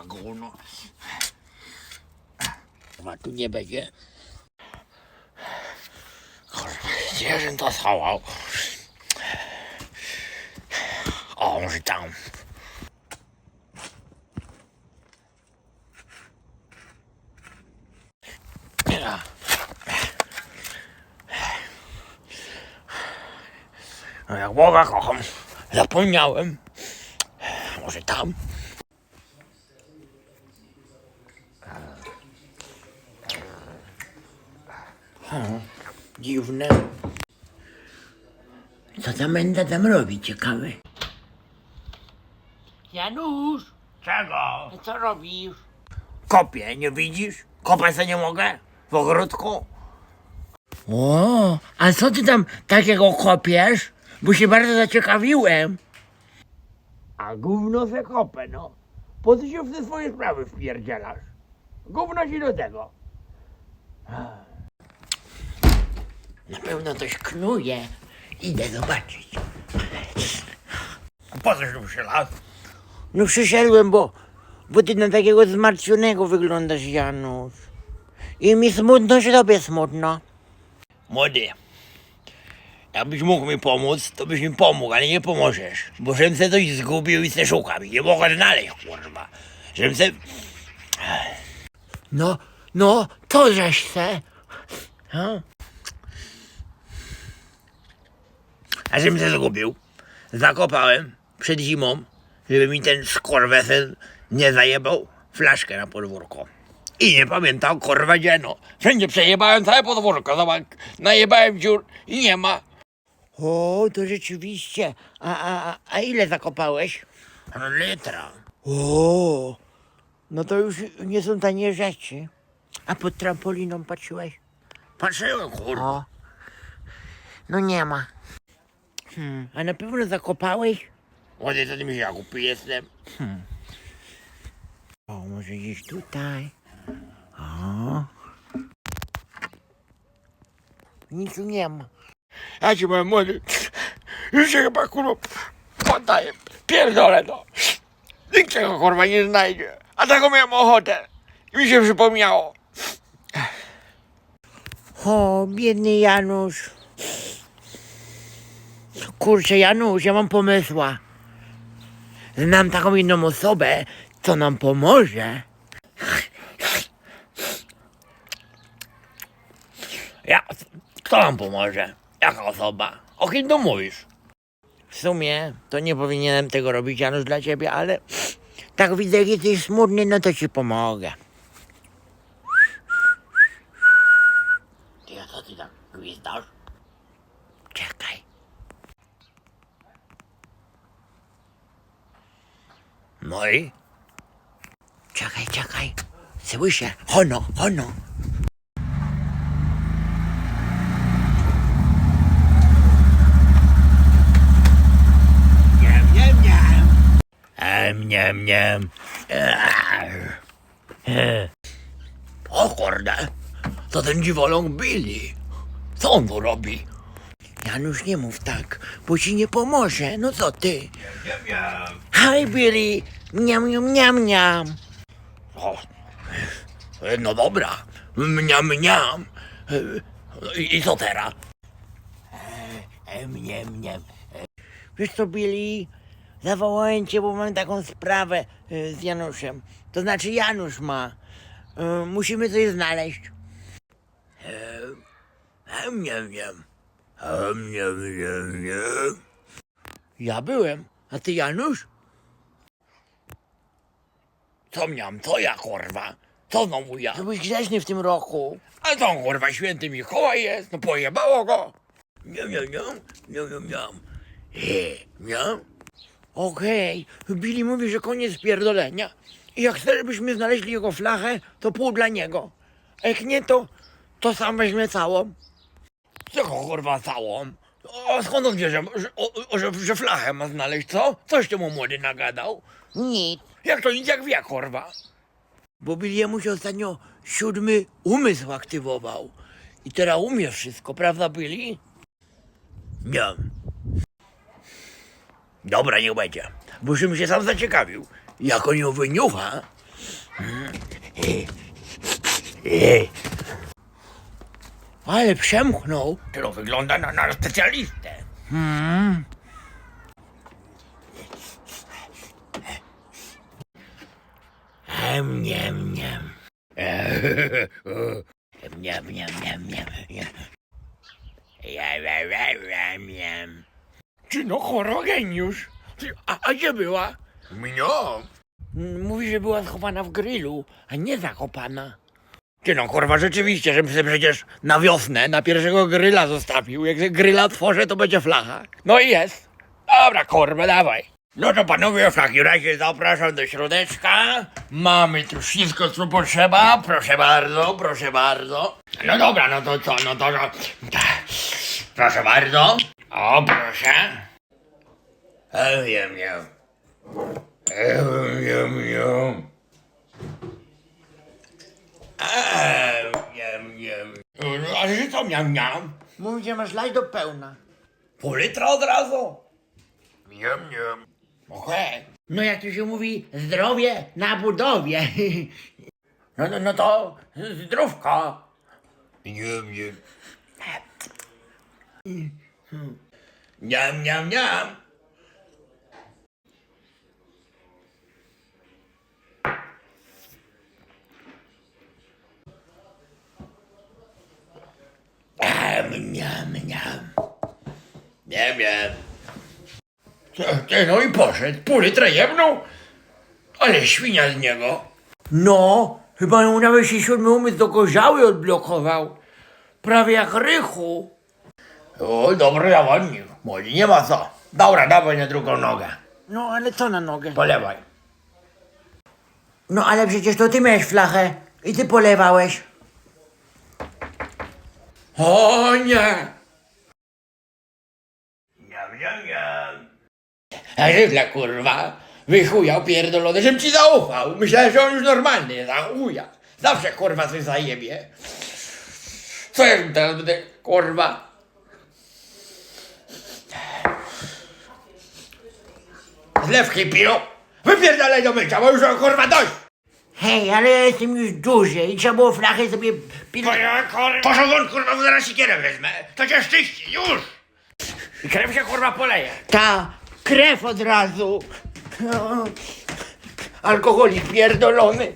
A gówno. Chyba tu nie będzie. Kurwa, gdzie żem to schował? O, może tam. No jak Boga kocham. Zapomniałem. Może tam? Dziwne. Co tam będę tam robić, ciekawe? Janusz! Czego? Co robisz? Kopię, nie widzisz? Kopać se nie mogę? W ogródku? O, a co ty tam takiego kopiesz? Bo się bardzo zaciekawiłem. A gówno se kopę, no. Po co się w te swoje sprawy wpierdzielasz? Gówno ci do tego. Na pewno coś knuje. Idę zobaczyć. Po coś tu przylazł? No przyszedłem, bo, bo ty na takiego zmartwionego wyglądasz, Janusz. I mi smutno, że tobie smutno. Młody, jakbyś mógł mi pomóc, to byś mi pomógł, ale nie pomożesz. Bo żebym se coś zgubił i se szukam i nie mogę znaleźć, kurwa. Żebym se... No, no, to żeś se. Ha? A żebym się zgubił, zakopałem przed zimą, żeby mi ten skorwesen nie zajebał flaszkę na podwórko. I nie pamiętam, kurwa, gdzie no. Wszędzie przejebałem całe podwórko, zobacz, najebałem dziur i nie ma. O, to rzeczywiście. A, a, a- a ile zakopałeś? Litra. O, no to już nie są tanie rzeczy. A pod trampoliną patrzyłeś? Patrzyłem, kurwa. O. No nie ma. Hmm, a na pewno zakopałeś? Ładnie to mi się głupi jestem. Hmm. O, może gdzieś tutaj. O. Nic tu nie ma. Ja ci powiem, młody, już się chyba kurwa poddaję. Pierdolę to. Nikt tego kurwa nie znajdzie. A taką miałem ochotę. I mi się przypomniało. O, biedny Janusz. Kurczę, Janusz, ja mam pomysła. Znam taką inną osobę, co nam pomoże. Ja, kto nam pomoże? Jaka osoba? O kim tu mówisz? W sumie to nie powinienem tego robić, Janusz, dla ciebie, ale tak widzę, jak jesteś smutny, no to ci pomogę. Ty, a co ty tam gwizdasz? Czekaj. No i? Czekaj, czekaj. Słyszę. Hono, hono. Niem, niem, niem. Em, niem, niem. O kurde, to ten dziwoląg Billy. Co on tu robi? Janusz, nie mów tak, bo ci nie pomoże. No co ty? Hi Billy! Mniam, mniam, mniam. O, no dobra. Mniam, mniam. I, co teraz? E, mniam. E, Wiesz co, Billy? Zawołałem cię, bo mam taką sprawę e, z Januszem. To znaczy Janusz ma. E, Musimy coś znaleźć. E, Mniam, mniam. E, Mniam, mniam, mniam. Ja byłem. A ty Janusz? Co miałem? Co ja kurwa? Co znowu ja? Byłeś grzeczny w tym roku. A co on, kurwa święty Mikołaj jest? No pojebało go. Miam, miam, miam, miam, miam, miam. Miam. Okej, Billy mówi, że koniec pierdolenia. I jak chcesz, żebyśmy znaleźli jego flachę, to pół dla niego. A jak nie, to, to sam weźmie całą. Czego kurwa całą? O, skąd on wie, że, że, o, o, że, że flachę ma znaleźć, co? Coś temu młody nagadał? Nic. Jak to nic, jak wie, kurwa? Bo Billiemu się ostatnio siódmy umysł aktywował. I teraz umie wszystko, prawda, Billy? Nie. Dobra, niech będzie. Bo żebym się sam zaciekawił. Jak on ją wyniucha, Ale przemknął. To wygląda na, na specjalistę. Hmm. Niem, niem. Niem, niem, niem, niem, niem. Ja, ja, ja, ja, niem. Czy no chorogeniusz? Ty, A, a gdzie była? Mniam. Mówi, że była schowana w grylu, a nie zakopana. Ty no kurwa, rzeczywiście, żebym sobie przecież na wiosnę, na pierwszego gryla zostawił. Jak gryla otworzę, to będzie flacha. No i jest. Dobra, kurwa, dawaj. No to panowie, w takim razie zapraszam do środeczka. Mamy tu wszystko, co potrzeba. Proszę bardzo, proszę bardzo. No dobra, no to co, no to... No, proszę bardzo. O, proszę. O, wiem, wiem. Ehm, Yum, yum. Ehm, yum, yum. No, Ale że co miam, miam? Mówi, że masz lać do pełna. Pół litra od razu? Mniam, mniam. Okej. No jak to się mówi, zdrowie na budowie. No, no, no to zdrówko. Mniam, mniam. Niam, niam, niam. Niam, niam, niam. Nie wiem. Ty, no i poszedł. Pół litra jebnął. Ale świnia z niego. No, chyba mu nawet się siódmy umysł do gorzały odblokował. Prawie jak rychu. O, dobry zawodnik. Młodzi, nie ma co. Dobra, dawaj na drugą nogę. No, ale co na nogę? Polewaj. No, ale przecież to ty miałeś flachę i ty polewałeś. O nie! Niam, niam, niam. A żydla kurwa, wychujał pierdolony, żebym ci zaufał. Myślałem, że on już normalny jest, a chuja. Zawsze kurwa coś zajebie. Co ja teraz będę, kurwa? Zlewki piją. Wypierdalaj do mycia, bo już mam kurwa dość. Hej, ale ja jestem już duży i trzeba było flachę sobie pil... Poszło won kurwa, bo zaraz sikierę wezmę. To cię szczyści, już. I krew się kurwa poleje. Ta, krew od razu. Alkoholik pierdolony.